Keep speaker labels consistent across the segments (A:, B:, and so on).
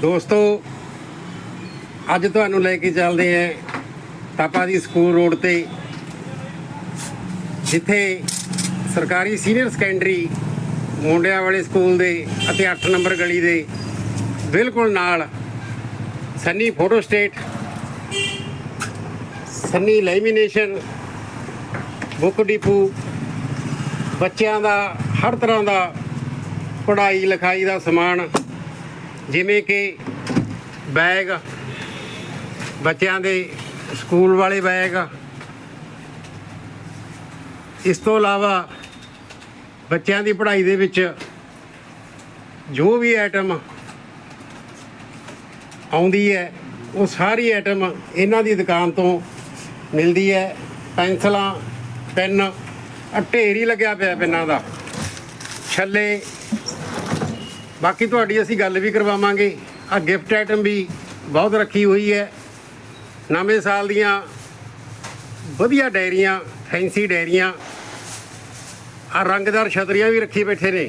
A: ਦੋਸਤੋ, ਅੱਜ ਤੁਹਾਨੂੰ ਲੈ ਕੇ ਚੱਲਦੇ ਹਾਂ ਤਾਪਾ ਦੀ ਸਕੂਲ ਰੋਡ ਤੇ, ਜਿੱਥੇ ਸਰਕਾਰੀ ਸੀਨੀਅਰ ਸੈਕੰਡਰੀ ਮੁੰਡਿਆਂ ਵਾਲੇ ਸਕੂਲ ਦੇ ਅਤੇ 8 ਨੰਬਰ ਗਲੀ ਦੇ ਬਿਲਕੁਲ ਨਾਲ Sunny photo state, Sunny lamination, book depot, ਬੱਚਿਆਂ ਦਾ ਹਰ ਤਰ੍ਹਾਂ ਦਾ ਪੜ੍ਹਾਈ ਲਿਖਾਈ ਦਾ ਸਮਾਨ ਜਿਵੇਂ ਕਿ ਬੈਗ, ਬੱਚਿਆਂ ਦੇ ਸਕੂਲ ਵਾਲੇ ਬੈਗ। ਇਸ ਤੋਂ ਇਲਾਵਾ ਬੱਚਿਆਂ ਦੀ ਪੜ੍ਹਾਈ ਦੇ ਵਿੱਚ ਜੋ ਵੀ ਆਈਟਮ ਆਉਂਦੀ ਹੈ, ਉਹ ਸਾਰੀ ਆਈਟਮ ਇਹਨਾਂ ਦੀ ਦੁਕਾਨ ਤੋਂ ਮਿਲਦੀ ਹੈ। ਪੈਨਸਲਾਂ, ਪੈਨ ਢੇਰ ਹੀ ਲੱਗਿਆ ਪਿਆ ਪੈਨਾਂ ਦਾ। ਛੱਲੇ ਬਾਕੀ ਤੁਹਾਡੀ ਅਸੀਂ ਗੱਲ ਵੀ ਕਰਵਾਵਾਂਗੇ। ਆ ਗਿਫਟ ਆਈਟਮ ਵੀ ਬਹੁਤ ਰੱਖੀ ਹੋਈ ਹੈ। ਨਵੇਂ ਸਾਲ ਦੀਆਂ ਵਧੀਆ ਡਾਇਰੀਆਂ ਫੈਂਸੀ ਡਾਇਰੀਆਂ। ਆ ਰੰਗਦਾਰ ਛਤਰੀਆਂ ਵੀ ਰੱਖੀ ਬੈਠੇ ਨੇ।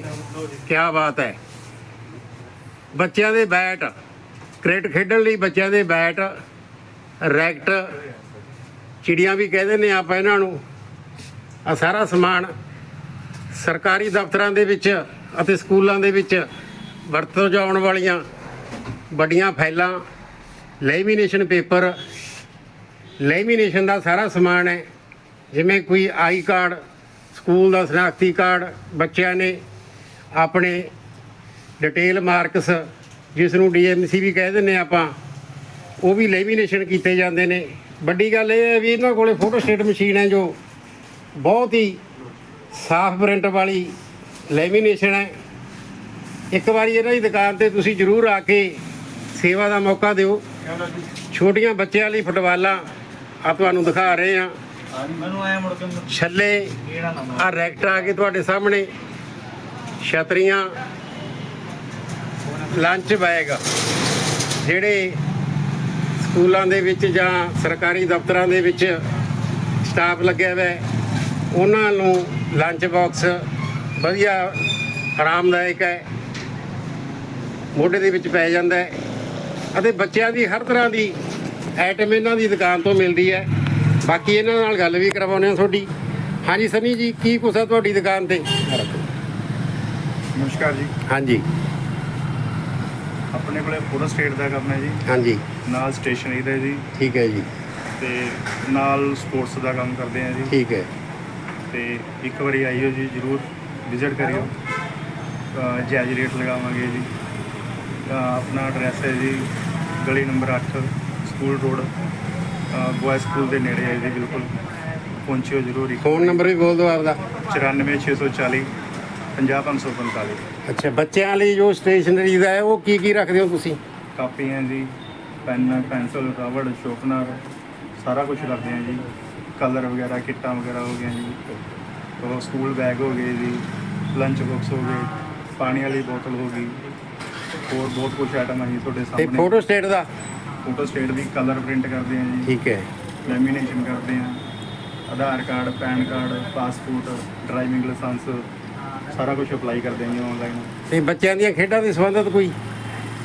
A: ਕੀ ਬਾਤ ਹੈ। ਬੱਚਿਆਂ ਦੇ ਬੈਟ, ਕ੍ਰਿਕਟ ਖੇਡਣ ਲਈ ਬੱਚਿਆਂ ਦੇ ਬੈਟ, ਰੈਕਟ, ਚਿੜੀਆਂ ਵੀ ਕਹਿੰਦੇ ਨੇ ਆਪਾਂ ਇਹਨਾਂ ਨੂੰ। ਆ ਸਾਰਾ ਸਮਾਨ ਸਰਕਾਰੀ ਦਫ਼ਤਰਾਂ ਦੇ ਵਿੱਚ ਅਤੇ ਸਕੂਲਾਂ ਦੇ ਵਿੱਚ ਵਰਤੋਂ 'ਚ ਆਉਣ ਵਾਲੀਆਂ ਵੱਡੀਆਂ ਫਾਈਲਾਂ ਲੈਮੀਨੇਸ਼ਨ ਪੇਪਰ ਲੈਮੀਨੇਸ਼ਨ ਦਾ ਸਾਰਾ ਸਮਾਨ ਹੈ। ਜਿਵੇਂ ਕੋਈ ਆਈ ਕਾਰਡ, ਸਕੂਲ ਦਾ ਸ਼ਨਾਖਤੀ ਕਾਰਡ, ਬੱਚਿਆਂ ਨੇ ਆਪਣੇ ਡਿਟੇਲ ਮਾਰਕਸ ਜਿਸ ਨੂੰ ਡੀਐਮਸੀ ਵੀ ਕਹਿ ਦਿੰਦੇ ਆਪਾਂ, ਉਹ ਵੀ ਲੈਮੀਨੇਸ਼ਨ ਕੀਤੇ ਜਾਂਦੇ ਨੇ। ਵੱਡੀ ਗੱਲ ਇਹ ਹੈ ਵੀ ਇਹਨਾਂ ਕੋਲੇ ਫੋਟੋ ਸਟੇਟ ਮਸ਼ੀਨ ਹੈ ਜੋ ਬਹੁਤ ਹੀ ਸਾਫ਼ ਪ੍ਰਿੰਟ ਵਾਲੀ ਲੈਮੀਨੇਸ਼ਨ ਹੈ। ਇੱਕ ਵਾਰੀ ਇਹਨਾਂ ਦੀ ਦੁਕਾਨ ਤੇ ਤੁਸੀਂ ਜ਼ਰੂਰ ਆ ਕੇ ਸੇਵਾ ਦਾ ਮੌਕਾ ਦਿਓ। ਛੋਟੀਆਂ ਬੱਚਿਆਂ ਲਈ ਫੁੱਟਬਾਲਾਂ ਆ ਤੁਹਾਨੂੰ ਦਿਖਾ ਰਹੇ ਆ
B: ਮੈਨੂੰ ਆਇਆ ਮੁੜ ਕੇ
A: ਛੱਲੇ ਆ ਰੈਕਟ ਆ ਕੇ ਤੁਹਾਡੇ ਸਾਹਮਣੇ। ਛਤਰੀਆਂ ਲੰਚ ਬੈਗ ਜਿਹੜੇ ਸਕੂਲਾਂ ਦੇ ਵਿੱਚ ਜਾਂ ਸਰਕਾਰੀ ਦਫ਼ਤਰਾਂ ਦੇ ਵਿੱਚ ਸਟਾਫ ਲੱਗਿਆ ਹੋਇਆ ਉਹਨਾਂ ਨੂੰ ਲੰਚ ਬਾਕਸ ਵਧੀਆ ਆਰਾਮਦਾਇਕ ਹੈ। ਮੋਢੇ ਦੇ ਵਿੱਚ ਪੈ ਜਾਂਦਾ ਹੈ। ਅਤੇ ਬੱਚਿਆਂ ਦੀ ਹਰ ਤਰ੍ਹਾਂ ਦੀ ਆਈਟਮ ਇਹਨਾਂ ਦੀ ਦੁਕਾਨ ਤੋਂ ਮਿਲਦੀ ਹੈ। ਬਾਕੀ ਇਹਨਾਂ ਨਾਲ ਗੱਲ ਵੀ ਕਰਵਾਉਂਦੇ ਹਾਂ ਤੁਹਾਡੀ। ਹਾਂਜੀ ਸਨੀ ਜੀ ਕੀ ਕੁਛ ਹੈ ਤੁਹਾਡੀ ਦੁਕਾਨ ਤੇ?
B: ਨਮਸਕਾਰ ਜੀ।
A: ਹਾਂਜੀ।
B: ਆਪਣੇ ਕੋਲੇ ਫੋਟੋ ਸਟੇਟ ਦਾ ਕੰਮ ਹੈ ਜੀ।
A: ਹਾਂਜੀ।
B: ਨਾਲ ਸਟੇਸ਼ਨਰੀ ਦਾ ਜੀ।
A: ਠੀਕ ਹੈ ਜੀ।
B: ਤੇ ਨਾਲ ਸਪੋਰਟਸ ਦਾ ਕੰਮ ਕਰਦੇ ਆ ਜੀ।
A: ਠੀਕ ਹੈ।
B: ਤੇ ਇੱਕ ਵਾਰੀ ਆਈਓ ਜੀ ਜਰੂਰ। ਵਿਜ਼ਿਟ ਕਰਿਓ। ਜਾਇਜ਼ ਰੇਟ ਲਗਾਵਾਂਗੇ ਜੀ। ਆਪਣਾ ਐਡਰੈਸ ਹੈ ਜੀ ਗਲੀ number 8 school road boy school ਦੇ ਨੇੜੇ ਹੈ ਜੀ ਬਿਲਕੁਲ। ਪਹੁੰਚਿਓ ਜਰੂਰ
A: ਫੋਨ ਨੰਬਰ ਵੀ ਬੋਲ ਦਿਓ ਆਪਦਾ
B: 94640 50545
A: ਅੱਛਾ ਬੱਚਿਆਂ ਲਈ ਜੋ ਸਟੇਸ਼ਨਰੀ ਦਾ ਹੈ ਉਹ ਕੀ ਕੀ ਰੱਖਦੇ ਹੋ ਤੁਸੀਂ?
B: ਕਾਪੀਆਂ ਜੀ ਪੈਨ ਪੈਨਸਲ ਰਬੜ ਸ਼ੋਪਨਰ ਸਾਰਾ ਕੁਝ ਰੱਖਦੇ ਆ ਜੀ। ਕਲਰ ਵਗੈਰਾ ਕਿੱਟਾਂ ਵਗੈਰਾ ਹੋ ਗਈਆਂ ਜੀ। ਉਹ ਸਕੂਲ ਬੈਗ ਹੋ ਗਏ ਜੀ ਲੰਚ ਬਾਕਸ ਹੋ ਗਏ ਪਾਣੀ ਵਾਲੀ ਬੋਤਲ ਹੋ ਗਈ। ਹੋਰ ਬਹੁਤ ਕੁਝ ਆਈਟਮ ਹੈ ਜੀ ਤੁਹਾਡੇ
A: ਤੇ
B: ਸਾਹਮਣੇ।
A: ਫੋਟੋ ਸਟੇਟ ਦਾ?
B: ਫੋਟੋ ਸਟੇਟ ਵੀ ਕਲਰ ਪ੍ਰਿੰਟ ਕਰਦੇ ਆ ਜੀ।
A: ਠੀਕ ਹੈ।
B: ਲੈਮੀਨੇਸ਼ਨ ਕਰਦੇ ਆ। Aadhaar card pan card passport driving licence ਸਾਰਾ ਕੁਝ ਅਪਲਾਈ ਕਰਦੇ ਆ ਜੀ ਆਨਲਾਈਨ
A: ਤੇ ਬੱਚਿਆਂ ਦੀਆਂ ਖੇਡਾਂ ਦੇ ਸੰਬੰਧਿਤ ਕੋਈ?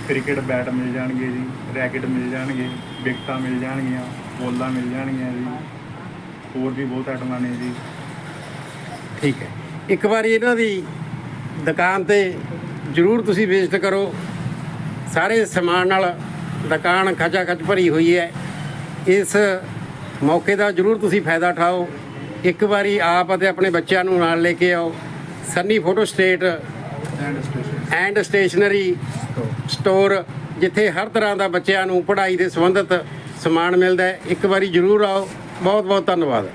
B: ਕ੍ਰਿਕਟ ਬੈਟ ਮਿਲ ਜਾਣਗੇ ਜੀ ਰੈਕਟ ਮਿਲ ਜਾਣਗੇ ਵਿਕਟਾਂ ਮਿਲ ਜਾਣਗੀਆਂ ਬੋਲਾਂ ਮਿਲ ਜਾਣਗੀਆਂ ਜੀ। ਹੋਰ ਵੀ ਬਹੁਤ ਆਈਟਮਾਂ ਨੇ ਜੀ।
A: ਠੀਕ ਹੈ। ਇੱਕ ਵਾਰੀ ਇਹਨਾਂ ਦੀ ਦੁਕਾਨ ਤੇ ਜ਼ਰੂਰ ਤੁਸੀਂ ਵਿਜ਼ਿਟ ਕਰੋ। ਸਾਰੇ ਸਮਾਨ ਨਾਲ ਦੁਕਾਨ ਖਚਾ ਖਚ ਭਰੀ ਹੋਈ ਹੈ। ਇਸ ਮੌਕੇ ਦਾ ਜ਼ਰੂਰ ਤੁਸੀਂ ਫਾਇਦਾ ਉਠਾਓ। ਇੱਕ ਵਾਰੀ ਆਪ ਅਤੇ ਆਪਣੇ ਬੱਚਿਆਂ ਨੂੰ ਨਾਲ ਲੈ ਕੇ ਆਓ। Sunny photo state
B: and station
A: and stationery store ਜਿੱਥੇ ਹਰ ਤਰ੍ਹਾਂ ਦਾ ਬੱਚਿਆਂ ਨੂੰ ਪੜ੍ਹਾਈ ਦੇ ਸੰਬੰਧਿਤ ਸਮਾਨ ਮਿਲਦਾ ਹੈ। ਇੱਕ ਵਾਰੀ ਜ਼ਰੂਰ ਆਓ। ਬਹੁਤ ਬਹੁਤ ਧੰਨਵਾਦ।